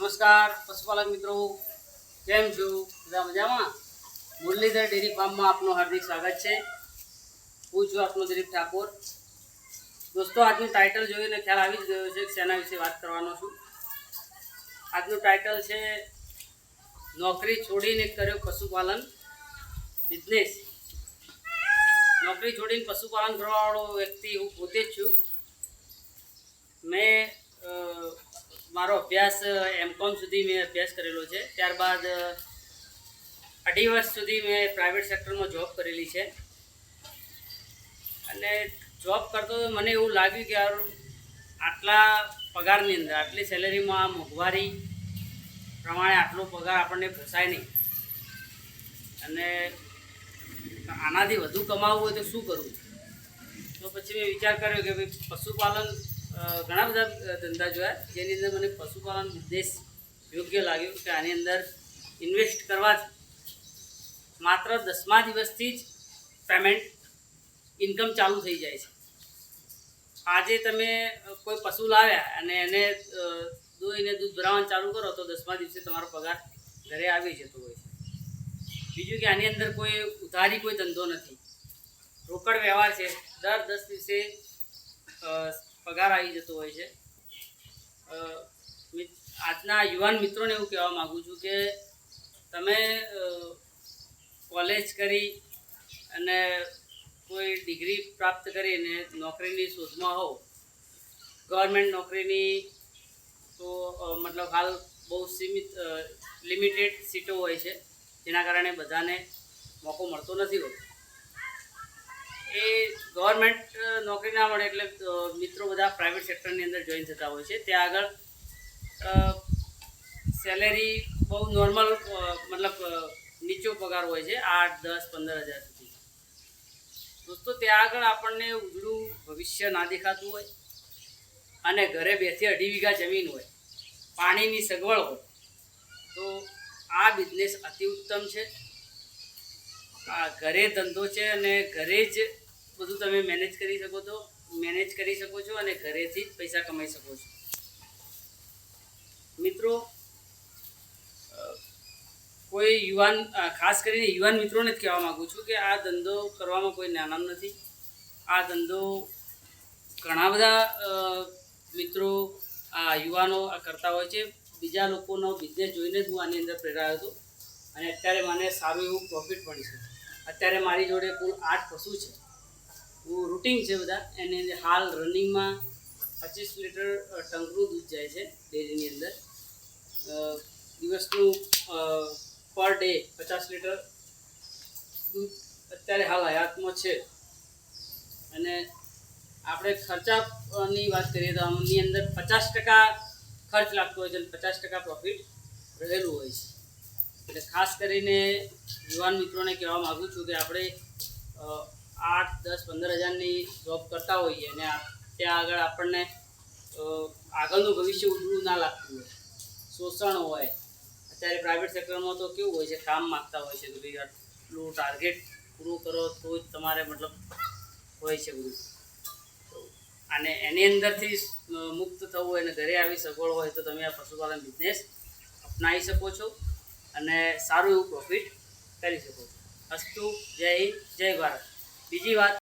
નમસ્કાર, પશુપાલક મિત્રો. કેમ છો? બધા મજામાં? મુરલીધર ડેરી ફાર્મમાં આપનું હાર્દિક સ્વાગત છે. હું છું આપનો દિલીપ ઠાકોર. દોસ્તો, આજનું ટાઇટલ જોઈને ખ્યાલ આવી જ ગયો છે કે શેના વિશે વાત કરવાનો છું. આજનું ટાઇટલ છે, નોકરી છોડીને કર્યો પશુપાલન બિઝનેસ નોકરી છોડીને પશુપાલન કરવાવાળો વ્યક્તિ હું પોતે જ છું મેં અ, મારો અભ્યાસ એમકોમ સુધી મેં અભ્યાસ કરેલો છે. ત્યારબાદ અઢી વર્ષ સુધી મેં પ્રાઇવેટ સેક્ટરમાં જોબ કરેલી છે. અને જોબ કરતો તો મને એવું લાગ્યું કે યાર, આટલા પગારની અંદર, આટલી સેલેરીમાં આ મોંઘવારી પ્રમાણે આટલો પગાર આપણને ફસાય નહીં. અને આનાથી વધુ કમાવવું હોય તો શું કરવું? તો પછી મેં વિચાર કર્યો કે ભાઈ પશુપાલન ઘણા બધા ધંધા જોયા. જેની અંદર મને પશુપાલન બિઝનેસ યોગ્ય લાગ્યું કે આની અંદર ઇન્વેસ્ટ કરવાથી માત્ર દસમા દિવસથી જ પેમેન્ટ ઇન્કમ ચાલુ થઈ જાય છે. આજે તમે કોઈ પશુ લાવ્યા અને એને દોઈને દૂધ ભરાવાનું ચાલુ કરો, તો દસમા દિવસે તમારો પગાર ઘરે આવી જતો હોય છે. બીજું કે આની અંદર કોઈ ઉધારી, કોઈ ધંધો નથી. રોકડ વ્યવહાર છે. દર દસ દિવસે પગાર આવી જતો હોય છે. આજના યુવાન મિત્રોને એવું કહેવા માગું છું કે તમે કોલેજ કરી અને કોઈ ડિગ્રી પ્રાપ્ત કરીને નોકરીની શોધમાં હો ગવર્મેન્ટ નોકરીની, તો મતલબ હાલ બહુ સીમિત લિમિટેડ સીટો હોય છે, જેના કારણે બધાને મોકો મળતો નથી હોતો. એ ગવર્મેન્ટ નોકરી ના મળે એટલે મિત્રો બધા પ્રાઇવેટ સેક્ટરની અંદર જોઈન થતા હોય છે. ત્યાં આગળ સેલેરી બહુ નોર્મલ મતલબ નીચો પગાર હોય છે, આઠ, દસ, પંદર હજાર સુધી. દોસ્તો, ત્યાં આગળ આપણને ઉજળું ભવિષ્ય ના દેખાતું હોય અને ઘરે બેથી અઢી વીઘા જમીન હોય, પાણીની સગવડ હોય, તો આ બિઝનેસ અતિ ઉત્તમ છે. આ ઘરે ધંધો છે અને ઘરે જ બધું તમે મેનેજ કરી શકો છો મેનેજ કરી શકો છો અને ઘરેથી જ પૈસા કમાઈ શકો છો. મિત્રો કોઈ યુવાન ખાસ કરીને યુવાન મિત્રોને જ કહેવા માગું છું કે આ ધંધો કરવામાં કોઈ નાનામ નથી. આ ધંધો ઘણા બધા મિત્રો, આ યુવાનો આ કરતા હોય છે. બીજા લોકોનો બિઝનેસ જોઈને જ હું આની અંદર પ્રેરાયો હતો અને અત્યારે મને સારું એવું પ્રોફિટ મળી છે અત્યારે મારી જોડે કુલ આઠ પશુ છે. હું રૂટિન છે બધા. એની હાલ રનિંગમાં પચીસ લીટર ટંકરું દૂધ જાય છે ડેરીની અંદર. દિવસનું પર ડે પચાસ લીટર દૂધ અત્યારે હાલ હયાતમાં છે. અને આપણે ખર્ચાની વાત કરીએ તો આમની અંદર પચાસ ટકા ખર્ચ લાગતો હોય છે અને પચાસ ટકા પ્રોફિટ રહેલું હોય છે. એટલે ખાસ કરીને યુવાન મિત્રોને કહેવા માગું છું કે આપણે આઠ, દસ, પંદર હજારની જોબ કરતા હોઈએ અને ત્યાં આગળ આપણને આગળનું ભવિષ્ય ઉજળું ના લાગતું હોય. શોષણ હોય. અત્યારે પ્રાઇવેટ સેક્ટરમાં તો કેવું હોય છે, કામ માગતા હોય છે કે ભાઈ, આટલું ટાર્ગેટ પૂરું કરો તો જ તમારે મતલબ હોય છે બધું. અને એની અંદરથી મુક્ત થવું હોય અને ઘરે આવી સગવડ હોય તો તમે આ પશુપાલન બિઝનેસ અપનાવી શકો છો. અને સારું એવું પ્રોફિટ કરી શકો છો. અસ્તુ જય હિન્દ જય ભારત. બીજી વાત